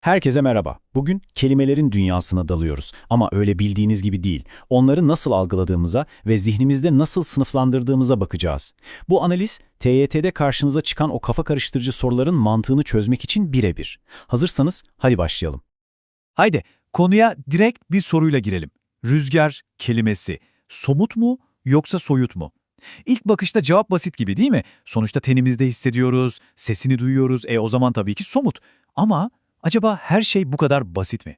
Herkese merhaba. Bugün kelimelerin dünyasına dalıyoruz. Ama öyle bildiğiniz gibi değil. Onları nasıl algıladığımıza ve zihnimizde nasıl sınıflandırdığımıza bakacağız. Bu analiz, TYT'de karşınıza çıkan o kafa karıştırıcı soruların mantığını çözmek için birebir. Hazırsanız hadi başlayalım. Haydi konuya direkt bir soruyla girelim. Rüzgar kelimesi somut mu yoksa soyut mu? İlk bakışta cevap basit gibi değil mi? Sonuçta tenimizde hissediyoruz, sesini duyuyoruz. E o zaman tabii ki somut. Ama acaba her şey bu kadar basit mi?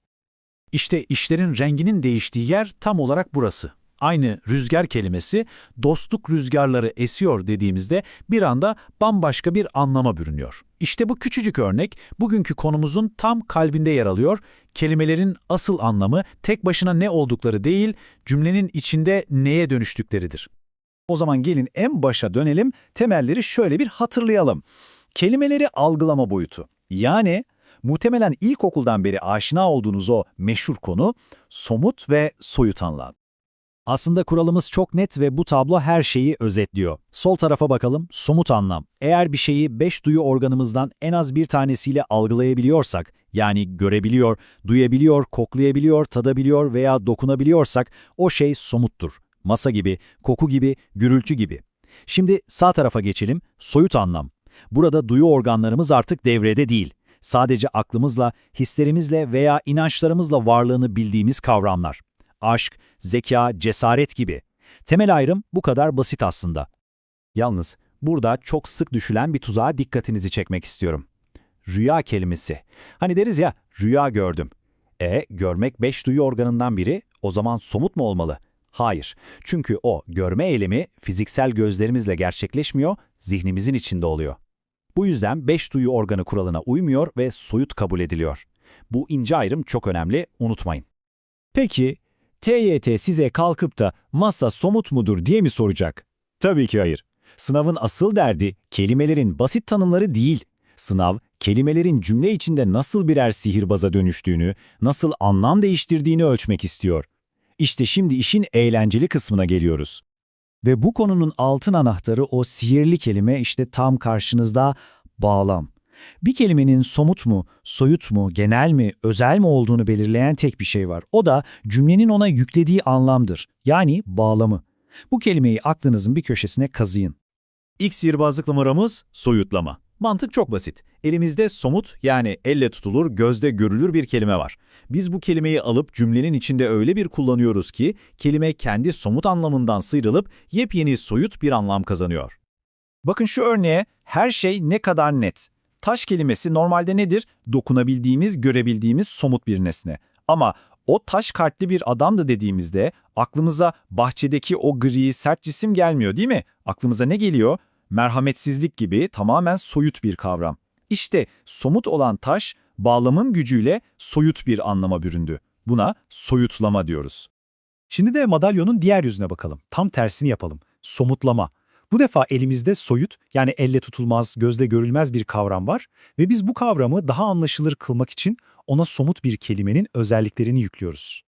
İşte işlerin renginin değiştiği yer tam olarak burası. Aynı rüzgar kelimesi dostluk rüzgarları esiyor dediğimizde bir anda bambaşka bir anlama bürünüyor. İşte bu küçücük örnek bugünkü konumuzun tam kalbinde yer alıyor. Kelimelerin asıl anlamı tek başına ne oldukları değil, cümlenin içinde neye dönüştükleridir. O zaman gelin en başa dönelim, temelleri şöyle bir hatırlayalım. Kelimeleri algılama boyutu. Yani muhtemelen ilkokuldan beri aşina olduğunuz o meşhur konu somut ve soyut anlam. Aslında kuralımız çok net ve bu tablo her şeyi özetliyor. Sol tarafa bakalım, somut anlam. Eğer bir şeyi beş duyu organımızdan en az bir tanesiyle algılayabiliyorsak, yani görebiliyor, duyabiliyor, koklayabiliyor, tadabiliyor veya dokunabiliyorsak o şey somuttur. Masa gibi, koku gibi, gürültü gibi. Şimdi sağ tarafa geçelim, soyut anlam. Burada duyu organlarımız artık devrede değil. Sadece aklımızla, hislerimizle veya inançlarımızla varlığını bildiğimiz kavramlar. Aşk, zeka, cesaret gibi. Temel ayrım bu kadar basit aslında. Yalnız burada çok sık düşülen bir tuzağa dikkatinizi çekmek istiyorum. Rüya kelimesi. Hani deriz ya, rüya gördüm. E, görmek beş duyu organından biri, o zaman somut mu olmalı? Hayır. Çünkü o görme eylemi fiziksel gözlerimizle gerçekleşmiyor, zihnimizin içinde oluyor. Bu yüzden beş duyu organı kuralına uymuyor ve soyut kabul ediliyor. Bu ince ayrım çok önemli, unutmayın. Peki, TYT size kalkıp da masa somut mudur diye mi soracak? Tabii ki hayır. Sınavın asıl derdi kelimelerin basit tanımları değil. Sınav, kelimelerin cümle içinde nasıl birer sihirbaza dönüştüğünü, nasıl anlam değiştirdiğini ölçmek istiyor. İşte şimdi işin eğlenceli kısmına geliyoruz. Ve bu konunun altın anahtarı o sihirli kelime işte tam karşınızda bağlam. Bir kelimenin somut mu, soyut mu, genel mi, özel mi olduğunu belirleyen tek bir şey var. O da cümlenin ona yüklediği anlamdır. Yani bağlamı. Bu kelimeyi aklınızın bir köşesine kazıyın. İlk sihirbazlık numaramız soyutlama. Mantık çok basit. Elimizde somut yani elle tutulur, gözde görülür bir kelime var. Biz bu kelimeyi alıp cümlenin içinde öyle bir kullanıyoruz ki kelime kendi somut anlamından sıyrılıp yepyeni soyut bir anlam kazanıyor. Bakın şu örneğe her şey ne kadar net. Taş kelimesi normalde nedir? Dokunabildiğimiz, görebildiğimiz somut bir nesne. Ama o taş kalpli bir adamdı dediğimizde aklımıza bahçedeki o gri, sert cisim gelmiyor değil mi? Aklımıza ne geliyor? Merhametsizlik gibi tamamen soyut bir kavram. İşte somut olan taş bağlamın gücüyle soyut bir anlama büründü. Buna soyutlama diyoruz. Şimdi de madalyonun diğer yüzüne bakalım. Tam tersini yapalım. Somutlama. Bu defa elimizde soyut yani elle tutulmaz, gözle görülmez bir kavram var ve biz bu kavramı daha anlaşılır kılmak için ona somut bir kelimenin özelliklerini yüklüyoruz.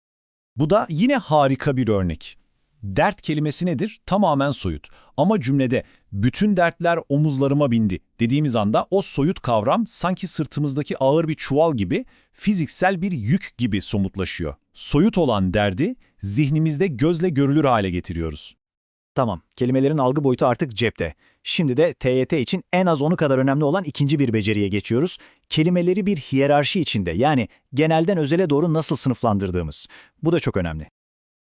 Bu da yine harika bir örnek. Dert kelimesi nedir? Tamamen soyut. Ama cümlede bütün dertler omuzlarıma bindi dediğimiz anda o soyut kavram sanki sırtımızdaki ağır bir çuval gibi fiziksel bir yük gibi somutlaşıyor. Soyut olan derdi zihnimizde gözle görülür hale getiriyoruz. Tamam, kelimelerin algı boyutu artık cepte. Şimdi de TYT için en az onu kadar önemli olan ikinci bir beceriye geçiyoruz. Kelimeleri bir hiyerarşi içinde yani genelden özele doğru nasıl sınıflandırdığımız. Bu da çok önemli.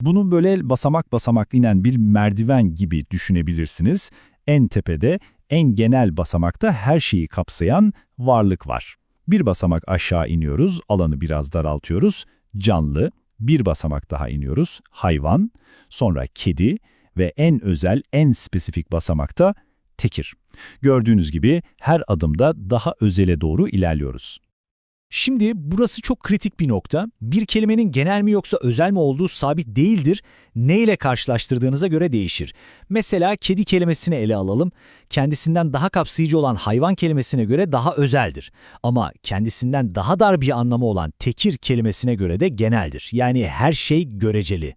Bunu böyle basamak basamak inen bir merdiven gibi düşünebilirsiniz. En tepede, en genel basamakta her şeyi kapsayan varlık var. Bir basamak aşağı iniyoruz, alanı biraz daraltıyoruz. Canlı, bir basamak daha iniyoruz, hayvan, sonra kedi ve en özel, en spesifik basamakta tekir. Gördüğünüz gibi her adımda daha özele doğru ilerliyoruz. Şimdi burası çok kritik bir nokta. Bir kelimenin genel mi yoksa özel mi olduğu sabit değildir. Ne ile karşılaştırdığınıza göre değişir. Mesela kedi kelimesini ele alalım. Kendisinden daha kapsayıcı olan hayvan kelimesine göre daha özeldir. Ama kendisinden daha dar bir anlamı olan tekir kelimesine göre de geneldir. Yani her şey göreceli.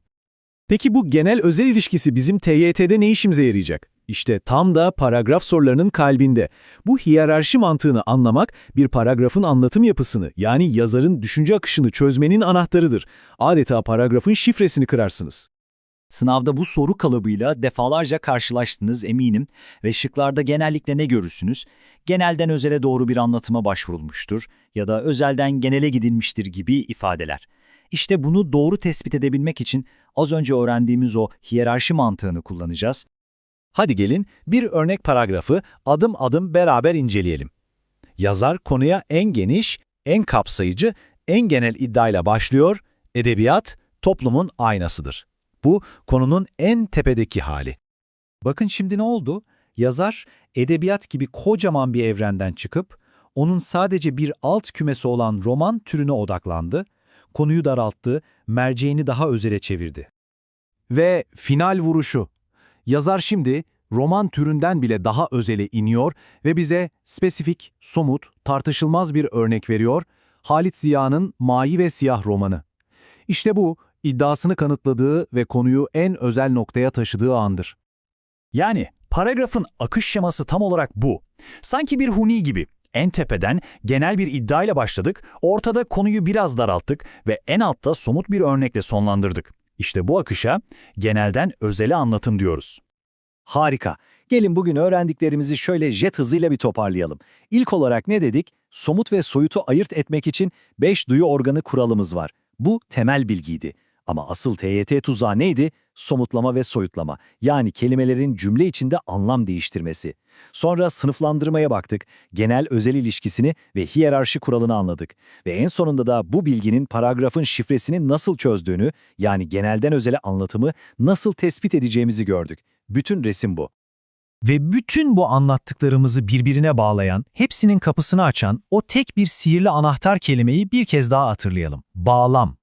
Peki bu genel özel ilişkisi bizim TYT'de ne işimize yarayacak? İşte tam da paragraf sorularının kalbinde. Bu hiyerarşi mantığını anlamak bir paragrafın anlatım yapısını yani yazarın düşünce akışını çözmenin anahtarıdır. Adeta paragrafın şifresini kırarsınız. Sınavda bu soru kalıbıyla defalarca karşılaştınız eminim ve şıklarda genellikle ne görürsünüz? Genelden özele doğru bir anlatıma başvurulmuştur ya da özelden genele gidilmiştir gibi ifadeler. İşte bunu doğru tespit edebilmek için az önce öğrendiğimiz o hiyerarşi mantığını kullanacağız. Hadi gelin bir örnek paragrafı adım adım beraber inceleyelim. Yazar konuya en geniş, en kapsayıcı, en genel iddiayla başlıyor, edebiyat toplumun aynasıdır. Bu konunun en tepedeki hali. Bakın şimdi ne oldu? Yazar, edebiyat gibi kocaman bir evrenden çıkıp, onun sadece bir alt kümesi olan roman türüne odaklandı, konuyu daralttı, merceğini daha özele çevirdi. Ve final vuruşu. Yazar şimdi roman türünden bile daha özele iniyor ve bize spesifik, somut, tartışılmaz bir örnek veriyor. Halit Ziya'nın Mavi ve Siyah romanı. İşte bu, iddiasını kanıtladığı ve konuyu en özel noktaya taşıdığı andır. Yani paragrafın akış şeması tam olarak bu. Sanki bir huni gibi. En tepeden genel bir iddiayla başladık, ortada konuyu biraz daralttık ve en altta somut bir örnekle sonlandırdık. İşte bu akışa genelden özele anlatım diyoruz. Harika. Gelin bugün öğrendiklerimizi şöyle jet hızıyla bir toparlayalım. İlk olarak ne dedik? Somut ve soyutu ayırt etmek için 5 duyu organı kuralımız var. Bu temel bilgiydi. Ama asıl TYT tuzağı neydi? Somutlama ve soyutlama. Yani kelimelerin cümle içinde anlam değiştirmesi. Sonra sınıflandırmaya baktık. Genel özel ilişkisini ve hiyerarşi kuralını anladık. Ve en sonunda da bu bilginin paragrafın şifresini nasıl çözdüğünü, yani genelden özele anlatımı nasıl tespit edeceğimizi gördük. Bütün resim bu. Ve bütün bu anlattıklarımızı birbirine bağlayan, hepsinin kapısını açan o tek bir sihirli anahtar kelimeyi bir kez daha hatırlayalım. Bağlam.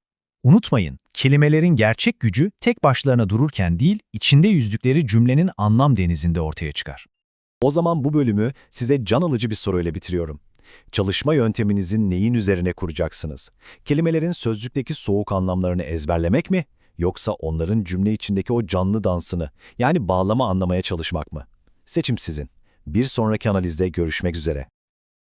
Unutmayın, kelimelerin gerçek gücü tek başlarına dururken değil, içinde yüzdükleri cümlenin anlam denizinde ortaya çıkar. O zaman bu bölümü size can alıcı bir soruyla bitiriyorum. Çalışma yönteminizin neyin üzerine kuracaksınız? Kelimelerin sözcükteki soğuk anlamlarını ezberlemek mi? Yoksa onların cümle içindeki o canlı dansını, yani bağlama anlamaya çalışmak mı? Seçim sizin. Bir sonraki analizde görüşmek üzere.